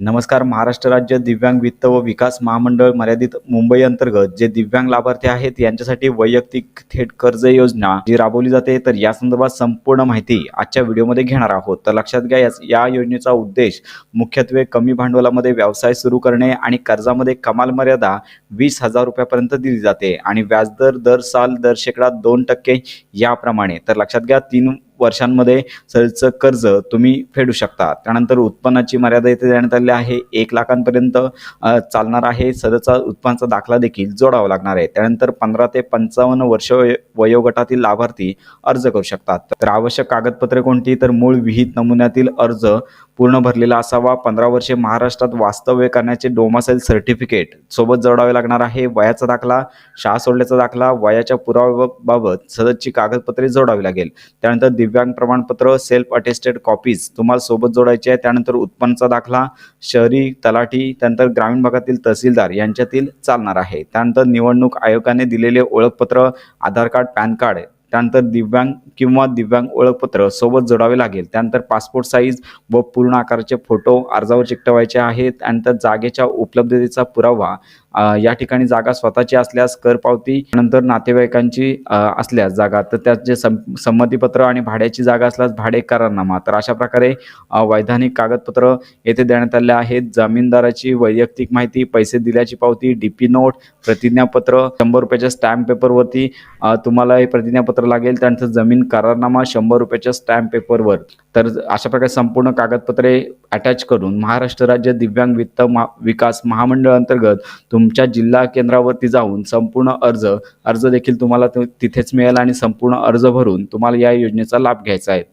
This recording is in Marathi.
नमस्कार महाराष्ट्र राज्य दिव्यांग वित्त व विकास महामंडळ मर्यादित मुंबई अंतर्गत जे दिव्यांग लाभार्थी आहेत यांच्यासाठी वैयक्तिक थेट कर्ज योजना जी राबवली जाते तर या संदर्भात संपूर्ण माहिती आजच्या व्हिडिओमध्ये घेणार आहोत. तर लक्षात घ्या याच- या योजनेचा उद्देश मुख्यत्वे कमी भांडवलामध्ये व्यवसाय सुरू करणे आणि कर्जामध्ये कमाल मर्यादा वीस हजार रुपयापर्यंत दिली जाते आणि व्याजदर दर साल दर शेकडा दोन टक्के याप्रमाणे. तर लक्षात घ्या तीन वर्षांमध्ये सरचं कर्ज तुम्ही फेडू शकता. त्यानंतर उत्पन्नाची मर्यादा इथे देण्यात आलेली आहे. एक लाखांपर्यंत चालणार आहे. सदरचा उत्पन्नाचा दाखला देखील जोडावा लागणार आहे. त्यानंतर पंधरा ते पंचावन्न वर्ष वयोगटातील लाभार्थी अर्ज करू शकतात. तर आवश्यक कागदपत्रे कोणती? तर मूळ विहित नमुन्यातील अर्ज पूर्ण भरलेला असावा. पंधरा वर्षे महाराष्ट्रात वास्तव्य करण्याचे डोमासाईल सर्टिफिकेट सोबत जोडावे लागणार आहे. वयाचा दाखला शाळा सोडल्याचा दाखला वयाच्या पुराव्याबाबत सदरची कागदपत्रे जोडावी लागेल. त्यानंतर दिव्यांग प्रमाणपत्र सेल्फ अटेस्टेड कॉपीज तुम्हाला सोबत जोडायचे आहे त्यानंतर उत्पन्नाचा दाखला शहरी तलाठी त्यानंतर ग्रामीण भागातील तहसीलदार यांच्यातील चालणार आहे. त्यानंतर निवडणूक आयोगाने दिलेले ओळखपत्र आधार कार्ड पॅन कार्ड त्यानंतर दिव्यांग किंवा दिव्यांग ओळखपत्र सोबत जोडावे लागेल. त्यानंतर पासपोर्ट साईज व पूर्ण आकाराचे फोटो अर्जावर चिकटवायचे आहेत. त्यानंतर जागेच्या उपलब्धतेचा पुरावा या ठिकाणी जागा स्वतःची असल्यास कर पावती नंतर नातेवाईकांची असल्यास जागा. तर त्यात जे सं संमतीपत्र आणि भाड्याची जागा असल्यास भाडे करारनामा तर अशा प्रकारे वैधानिक कागदपत्र येथे देण्यात आले आहेत. जामीनदाराची वैयक्तिक माहिती पैसे दिल्याची पावती डी पी नोट प्रतिज्ञापत्र शंभर रुपयाच्या स्टॅम्प पेपरवरती तुम्हाला हे प्रतिज्ञापत्र लागेल. त्यानंतर जमीन करारनामा शंभर रुपयाच्या स्टॅम्प पेपरवर तर अशा प्रकारे संपूर्ण कागदपत्रे अटॅच करून महाराष्ट्र राज्य दिव्यांग वित्त महा विकास महामंडळ अंतर्गत तुमच्या जिल्हा केंद्रावरती जाऊन संपूर्ण अर्ज अर्ज देखील तुम्हाला तिथेच मिळेल आणि संपूर्ण अर्ज भरून तुम्हाला या योजनेचा लाभ घ्यायचा आहे.